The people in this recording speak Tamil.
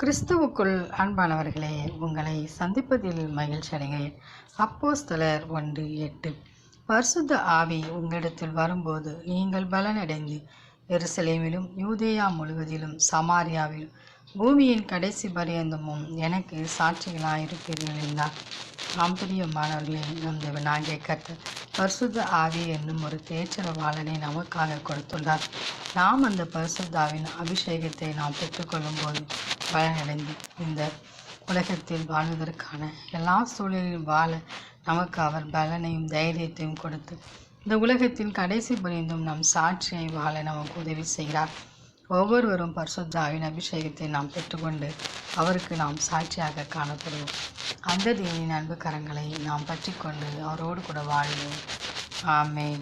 கிறிஸ்துவுக்குள் அன்பானவர்களே உங்களை சந்திப்பதில் மகிழ்ச்சி அடைகிறேன். அப்போஸ்தலர் ஒன்று எட்டு. பரிசுத்த ஆவி உங்களிடத்தில் வரும்போது நீங்கள் பலனடைந்து எருசலேமிலும் யூதேயா முழுவதிலும் சமாரியாவிலும் பூமியின் கடைசி பரியந்தமும் எனக்கு சாட்சிகளாக இருப்பீர்கள் என்றார். நாம் பிரியமானவர்களே நம் தேவனாகிய கர்த்தர் பரிசுத்த ஆவி என்னும் ஒரு தேச்சரவாளனை நமக்காக கொடுத்துள்ளார். நாம் அந்த பரிசுத்தாவின் அபிஷேகத்தை நாம் பெற்றுக்கொள்ளும் போது பலனடைந்து இந்த உலகத்தில் வாழ்வதற்கான எல்லா சூழலிலும் வாழ நமக்கு அவர் பலனையும் தைரியத்தையும் கொடுத்து இந்த உலகத்தின் கடைசி புரிந்தும் நம் சாட்சியை வாழ நமக்கு உதவி செய்கிறார். ஒவ்வொருவரும் பரிசுத்தாவின் அபிஷேகத்தை நாம் பெற்றுக்கொண்டு அவருக்கு நாம் சாட்சியாக காணப்படுவோம். அந்த தேவனின் அன்பு கரங்களை நாம் பற்றிக்கொண்டு அவரோடு கூட வாழ்வோம். ஆமேன்.